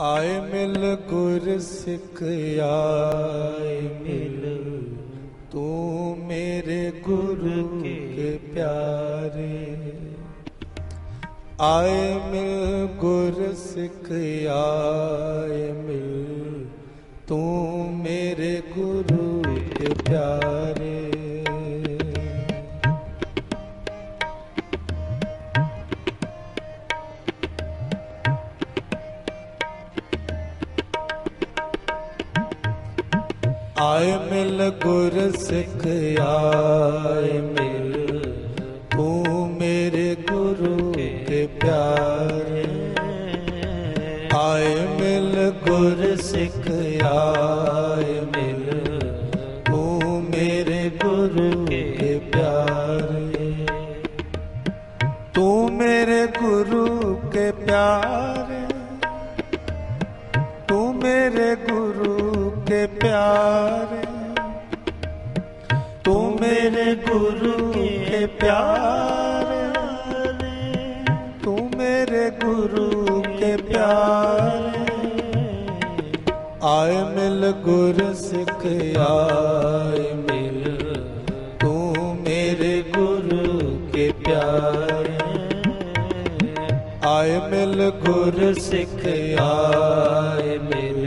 ਆਏ ਮਿਲ ਗੁਰ ਸਿੱਖ ਆਏ ਮਿਲ। ਤੂੰ ਮੇਰੇ ਗੁਰੂ ਕੇ ਪਿਆਰੇ। ਆਏ ਮਿਲ ਗੁਰ ਸਿੱਖ ਆਏ ਮਿਲ। ਤੂੰ ਮੇਰੇ ਗੁਰੂ ਕੇ ਪਿਆਰੇ। ਆਏ ਮਿਲ ਗੁਰ ਸਿੱਖ ਆਏ ਮਿਲ। ਤੂੰ ਮੇਰੇ ਗੁਰੂ ਤੇ ਪਿਆਰੇ। ਆਏ ਮਿਲ ਗੁਰ ਸਿੱਖ ਆਏ ਪਿਆਰੇ ਤੂੰ ਮੇਰੇ ਗੁਰੂ ਕੇ ਪਿਆਰੇ ਤੂੰ ਮੇਰੇ ਗੁਰੂ ਕੇ ਪਿਆਰੇ ਆਏ ਮਿਲ ਗੁਰ ਸਿੱਖ ਆਏ ਮਿਲ ਤੂੰ ਮੇਰੇ ਗੁਰੂ ਕੇ ਪਿਆਰੇ ਆਏ ਮਿਲ ਗੁਰ ਸਿੱਖ ਆਏ ਮਿਲ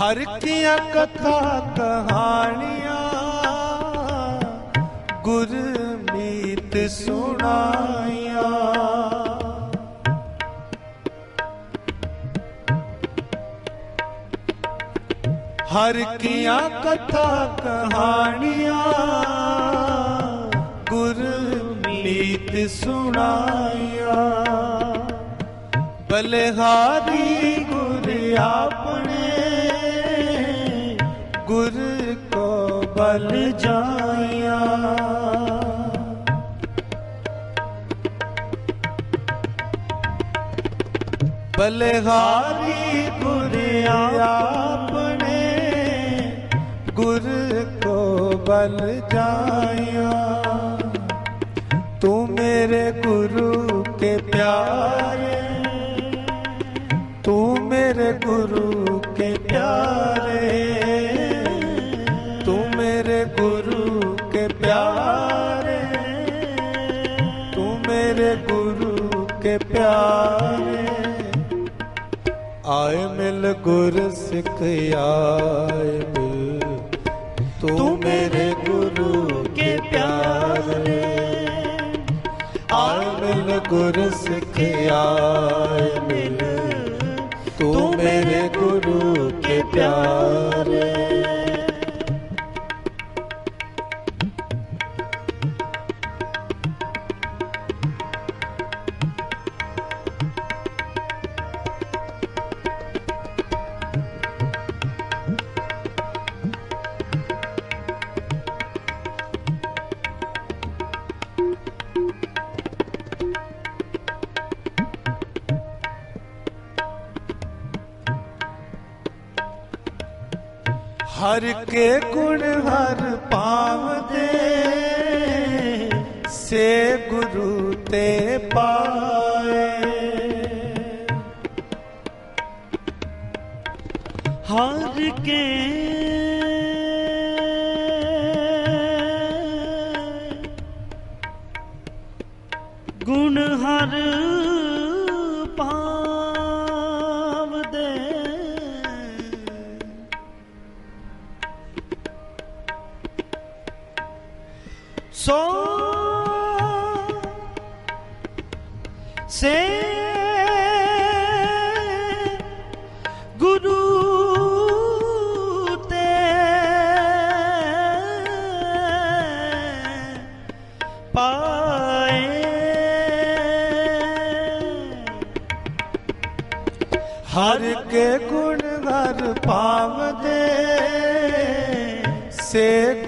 ਹਰ ਕੀਆਂ ਕਥਾ ਕਹਾਣੀਆਂ, ਗੁਰਮੀਤ ਸੁਣਾਈਆਂ। ਹਰ ਕੀਆਂ ਕਥਾ ਕਹਾਣੀਆਂ, ਗੁਰਮੀਤ ਸੁਣਾਈਆਂ। ਬਲਿਹਾਰੀ ਗੁਰ ਆਪਣੇ ਕੋ ਬਲ ਜਾਇਆ। ਬਲਿਹਾਰੀ ਗੁਰ ਆਪਣੇ ਗੁਰ ਕੋ ਬਲ ਜਾਇਆ। ਤੂੰ ਮੇਰੇ ਗੁਰੂ ਕੇ ਪਿਆਰੇ, ਤੂੰ ਮੇਰੇ ਗੁਰੂ ਕੇ ਪਿਆਰੇ। ਕੇ ਪਿਆਰੇ ਆਏ ਮਿਲ ਗੁਰ ਸਿੱਖ ਆਏ ਮਿਲ। ਤੂੰ ਮੇਰੇ ਗੁਰੂ ਕੇ ਪਿਆਰੇ ਆਏ ਮਿਲ ਗੁਰ ਸਿੱਖ ਆਏ ਮਿਲ। ਤੂੰ ਮੇਰੇ ਗੁਰੂ ਕੇ ਪਿਆਰੇ ਹਰ ਕੇ ਗੁਣ ਹਰ ਪਾਵਦੇ ਸੇ ਗੁਰੂ ਤੇ ਪਾਏ। ਹਰ ਕੇ ਗੁਣ ਹਰ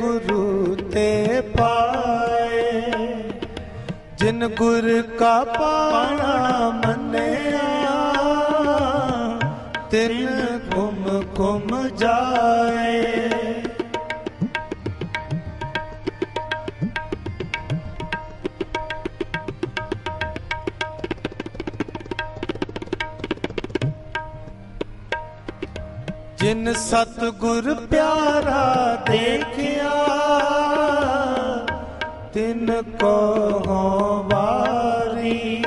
ਗੁਰੂ ਤੇ ਪਾਏ ਜਿਨ ਗੁਰ ਕਾ ਪਾਣਾ ਮੰਨਿਆ ਤਿਨ ਕੁਮ ਕੁਮ ਜਾਏ। ਜਿਨ ਸਤਗੁਰ ਪਿਆਰਾ ਦੇਖਿਆ, ਤਿਨ ਕੋ ਹੋ ਵਾਰੀ।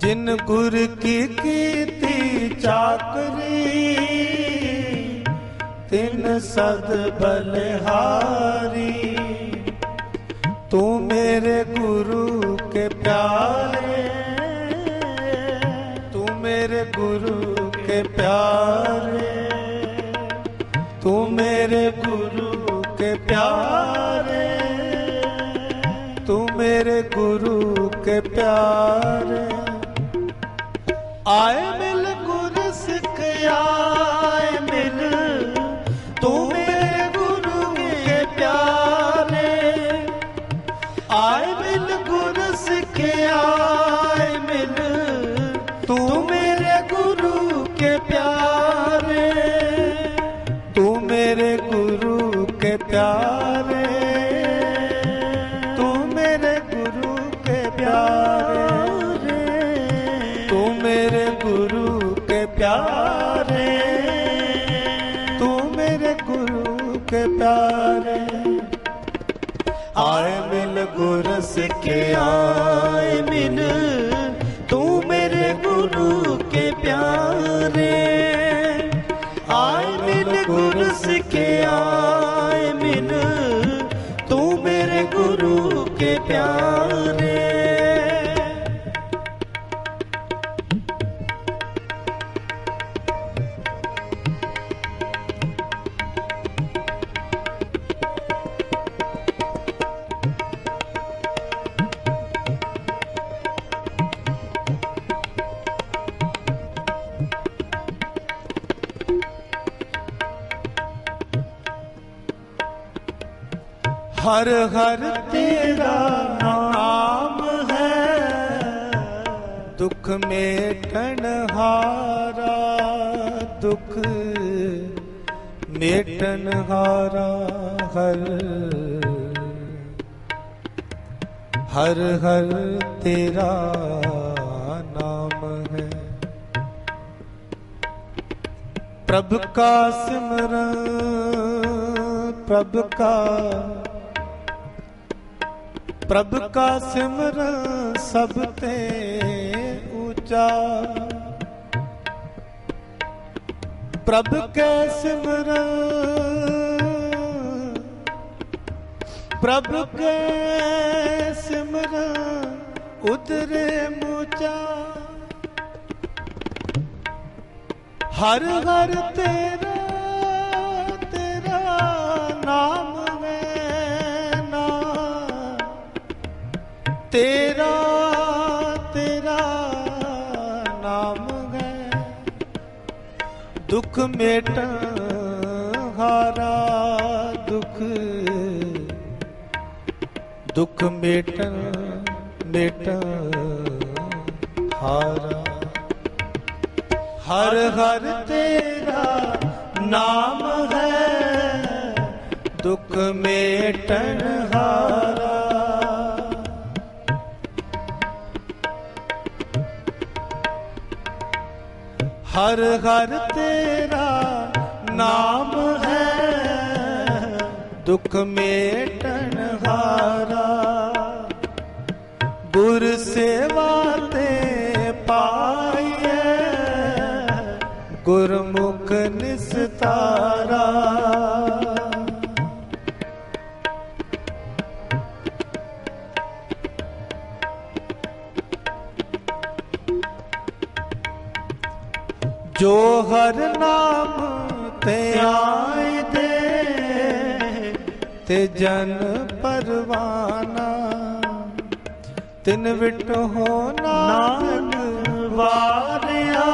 ਜਿਨ ਗੁਰ ਕੀ ਕੀਤੀ ਚਾਕਰੀ, ਤਿਨ ਸਦ ਬਲਿਹਾਰੀ। ਤੂੰ ਮੇਰੇ ਗੁਰੂ ਕੇ ਪਿਆਰੇ, ਤੂੰ ਮੇਰੇ ਗੁਰੂ ਕੇ ਪਿਆਰੇ। ਗੁਰੂ ਕੇ ਪਿਆਰੇ ਤੂੰ ਮੇਰੇ ਗੁਰੂ ਕੇ ਪਿਆਰੇ ਆਏ ਮਿਲ ਗੁਰ ਗੁਰ ਸਿੱਖਿਆਏ ਮਿਲ ਤੂੰ ਮੇਰੇ ਗੁਰੂ ਕੇ ਪਿਆਰੇ। ਆਏ ਮਿਲ ਗੁਰ ਸਿੱਖਿਆਏ ਮਿਲ ਤੂੰ ਮੇਰੇ ਗੁਰੂ ਕੇ ਪਿਆਰੇ। ਹਰ ਹਰ ਤੇਰਾ ਨਾਮ ਹੈ। ਦੁੱਖ ਮੇਟਣ ਹਾਰਾ, ਦੁੱਖ ਮੇਟਣ ਹਾਰਾ ਹਰ। ਹਰ ਹਰ ਤੇਰਾ ਨਾਮ ਹੈ। ਪ੍ਰਭ ਕਾ ਸਿਮਰਨ, ਪ੍ਰਭ ਕਾ ਪ੍ਰਭ ਕਾ ਸਿਮਰਨ ਸਭ ਤੇ ਉੱਚਾ। ਪ੍ਰਭ ਕੈ ਸਿਮਰਨ ਪ੍ਰਭ ਕੈ ਸਿਮਰਨ ਉਤਰੇ ਮੁਚਾ। ਹਰ ਹਰ ਤੇਰਾ ਤੇਰਾ ਤੇਰਾ ਨਾਮ ਹੈ। ਦੁੱਖ ਮੇਟਣ ਹਾਰਾ, ਦੁੱਖ ਦੁੱਖ ਮੇਟਣ ਮੇਟਣ ਹਾਰਾ। ਹਰ ਹਰ ਤੇਰਾ ਨਾਮ ਹੈ। ਦੁੱਖ ਮੇਟਣ ਹਾਰਾ। ਹਰ ਹਰ ਤੇਰਾ ਨਾਮ ਹੈ। ਦੁੱਖ ਮੇਟਣ ਹਾਰਾ। ਗੁਰ ਸੇਵਾ ਤੇ ਪਾਈਐ। ਗੁਰਮੁਖ ਨਿਸਤਾ ਜੋ ਹਰ ਨਾਮ ਤੇ ਆਏ ਤੇ ਤੇ ਜਨ ਪਰਵਾਨਾ। ਤਿਨ ਵਿਟ ਹੋ ਨਾਨਕ ਵਾਰਿਆ,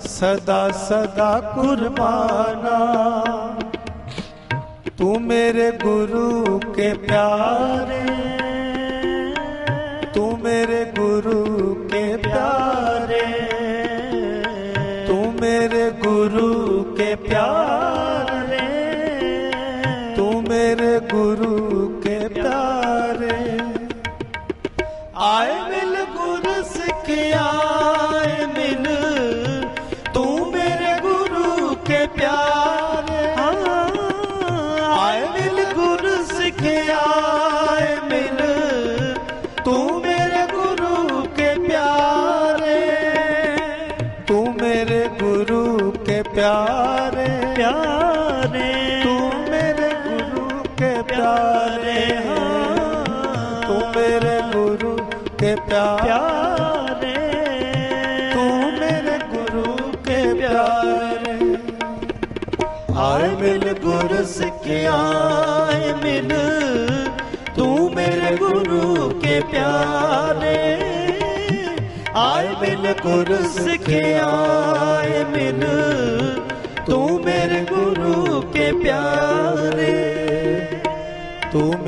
ਸਦਾ ਸਦਾ ਕੁਰਬਾਨਾ। ਤੂੰ ਮੇਰੇ ਗੁਰੂ ਕੇ ਪਿਆਰੇ ਮੇਰੇ ਗੁਰੂ ਕੇ ਪਿਆਰੇ ਤੂੰ ਮੇਰੇ ਗੁਰੂ ਕੇ ਪਿਆਰੇ ਆਏ ਮਿਲ ਗੁਰ ਸਿੱਖਿਆ ਆਏ ਮਿਲ ਤੂੰ ਮੇਰੇ ਗੁਰੂ ਕੇ ਪਿਆਰੇ ਆਏ ਮਿਲ ਗੁਰ ਸਿੱਖਿਆ ਆਏ ਮਿਲ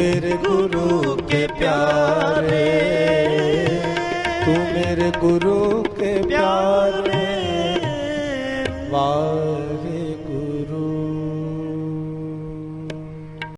ਮੇਰੇ ਗੁਰੂ ਕੇ ਪਿਆਰੇ। ਤੂੰ ਮੇਰੇ ਗੁਰੂ ਕੇ ਪਿਆਰੇ।